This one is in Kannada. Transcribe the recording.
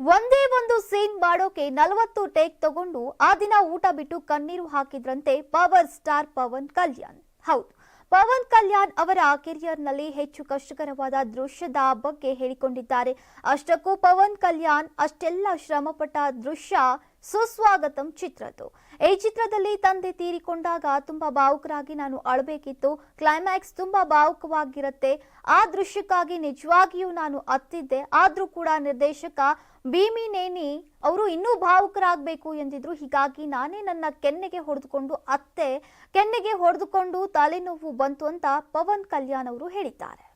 ಒಂದೇ ಒಂದು ಸೀನ್ ಮಾಡೋಕೆ ನಲವತ್ತು ಟೇಕ್ ತಗೊಂಡು ಆ ದಿನ ಊಟ ಬಿಟ್ಟು ಕಣ್ಣೀರು ಹಾಕಿದ್ರಂತೆ ಪವರ್ ಸ್ಟಾರ್ ಪವನ್ ಕಲ್ಯಾಣ್. ಹೌದು, ಪವನ್ ಕಲ್ಯಾಣ್ ಅವರ ಕೆರಿಯರ್ನಲ್ಲಿ ಹೆಚ್ಚು ಕಷ್ಟಕರವಾದ ದೃಶ್ಯದ ಬಗ್ಗೆ ಹೇಳಿಕೊಂಡಿದ್ದಾರೆ. ಅಷ್ಟಕ್ಕೂ ಪವನ್ ಕಲ್ಯಾಣ್ ಅಷ್ಟೆಲ್ಲ ಶ್ರಮಪಟ್ಟ ದೃಶ್ಯ ಸುಸ್ವಾಗತಂ ಚಿತ್ರದ್ದು. ಈ ಚಿತ್ರದಲ್ಲಿ ತಂದೆ ತೀರಿಕೊಂಡಾಗ ತುಂಬಾ ಭಾವುಕರಾಗಿ ನಾನು ಅಳಬೇಕಿತ್ತು. ಕ್ಲೈಮ್ಯಾಕ್ಸ್ ತುಂಬಾ ಭಾವುಕವಾಗಿರುತ್ತೆ ಆ ದೃಶ್ಯಕ್ಕಾಗಿ ನಿಜವಾಗಿಯೂ ನಾನು ಅತ್ತಿದ್ದೆ. ಆದ್ರೂ ಕೂಡ ನಿರ್ದೇಶಕ ಭೀಮಿ ನೇನಿ ಅವರು ಇನ್ನೂ ಭಾವುಕರಾಗಬೇಕು ಎಂದಿದ್ರು. ಹೀಗಾಗಿ ನಾನೇ ನನ್ನ ಕೆನ್ನೆಗೆ ಹೊಡೆದುಕೊಂಡು ಅತ್ತೆ ಕೆನ್ನೆಗೆ ಹೊಡೆದುಕೊಂಡು ತಲೆನೋವು ಬಂತು ಅಂತ ಪವನ್ ಕಲ್ಯಾಣ್ ಅವರು ಹೇಳಿದ್ದಾರೆ.